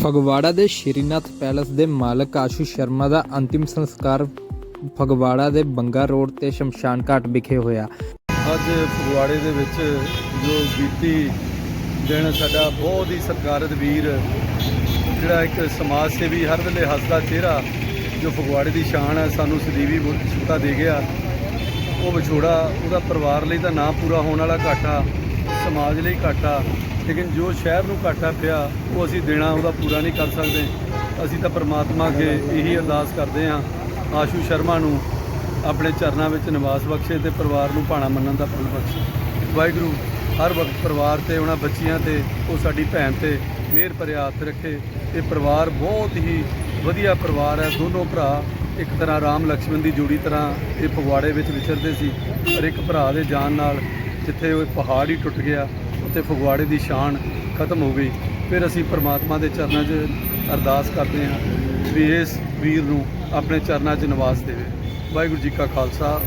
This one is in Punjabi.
ਫਗਵਾੜਾ ਦੇ ਸ਼੍ਰੀਨਾਥ ਪੈਲਸ ਦੇ ਮਾਲਕ ਆਸ਼ੂ ਸ਼ਰਮਾ ਦਾ ਅੰਤਿਮ ਸੰਸਕਾਰ ਫਗਵਾੜਾ ਦੇ ਬੰਗਾ ਰੋਡ ਤੇ ਸ਼ਮਸ਼ਾਨ ਘਾਟ ਵਿਖੇ ਹੋਇਆ। ਅੱਜ ਫਗਵਾੜੇ ਦੇ ਵਿੱਚ ਜੋ ਬੀਤੀ ਦਿਨ ਸਾਡਾ ਬਹੁਤ ਹੀ ਸਤਿਕਾਰਤ ਵੀਰ, ਜਿਹੜਾ ਇੱਕ ਸਮਾਜ ਸੇਵੀ ਹਰ ਵੇਲੇ ਹੱਸਦਾ ਚਿਹਰਾ, ਜੋ ਫਗਵਾੜੇ ਦੀ ਸ਼ਾਨ ਹੈ ਸਾਨੂੰ ਸਦੀਵੀ ਸੁੱਤਾ ਦੇ ਗਿਆ। ਉਹ ਵਿਛੋੜਾ, ਉਹਦਾ ਪਰਿਵਾਰ ਲਈ ਤਾਂ ਨਾ ਪੂਰਾ ਹੋਣ ਵਾਲਾ ਘਾਟਾ, ਸਮਾਜ ਲਈ ਘਾਟਾ। ਲੇਕਿਨ ਜੋ ਸ਼ਹਿਰ ਨੂੰ ਘਾਟਾ ਪਿਆ, ਉਹ ਅਸੀਂ ਦੇਣਾ, ਉਹਦਾ ਪੂਰਾ ਨਹੀਂ ਕਰ ਸਕਦੇ। ਅਸੀਂ ਤਾਂ ਪਰਮਾਤਮਾ ਅੱਗੇ ਇਹੀ ਅਰਦਾਸ ਕਰਦੇ ਹਾਂ, ਆਸ਼ੂ ਸ਼ਰਮਾ ਨੂੰ ਆਪਣੇ ਚਰਨਾਂ ਵਿੱਚ ਨਿਵਾਸ ਬਖਸ਼ੇ ਤੇ ਪਰਿਵਾਰ ਨੂੰ ਭਾਣਾ ਮੰਨਣ ਦਾ ਫਲ ਬਖਸ਼ੇ। ਵਾਹਿਗੁਰੂ, ਹਰ ਵਕਤ ਪਰਿਵਾਰ ਤੇ, ਉਹਨਾਂ ਬੱਚੀਆਂ ਤੇ, ਉਹ ਸਾਡੀ ਭੈਣ ਤੇ ਮਿਹਰ ਭਰਿਆ ਹੱਥ ਰੱਖੇ। ਇਹ ਪਰਿਵਾਰ ਬਹੁਤ ਹੀ ਵਧੀਆ ਪਰਿਵਾਰ ਹੈ। ਦੋਨੋਂ ਭਰਾ ਇੱਕ ਤਰ੍ਹਾਂ ਰਾਮ ਲਕਸ਼ਮਣ ਦੀ ਜੋੜੀ ਤਰ੍ਹਾਂ ਇਹ ਫਗਵਾੜੇ ਵਿੱਚ ਵਿਚਰਦੇ ਸੀ। ਪਰ ਇੱਕ ਭਰਾ ਦੇ ਜਾਣ ਨਾਲ ਜਿੱਥੇ ਉਹ ਪਹਾੜ ਹੀ ਟੁੱਟ ਗਿਆ। ਉੱਥੇ ਫਗਵਾੜੇ ਦੀ ਸ਼ਾਨ ਖਤਮ ਹੋ ਗਈ। ਫਿਰ ਅਸੀਂ ਪਰਮਾਤਮਾ ਦੇ ਚਰਨਾਂ 'ਚ ਅਰਦਾਸ ਕਰਦੇ ਹਾਂ ਵੀ ਇਸ ਵੀਰ ਨੂੰ ਆਪਣੇ ਚਰਨਾਂ 'ਚ ਨਿਵਾਸ ਦੇਵੇ। ਵਾਹਿਗੁਰੂ ਜੀ ਕਾ ਖਾਲਸਾ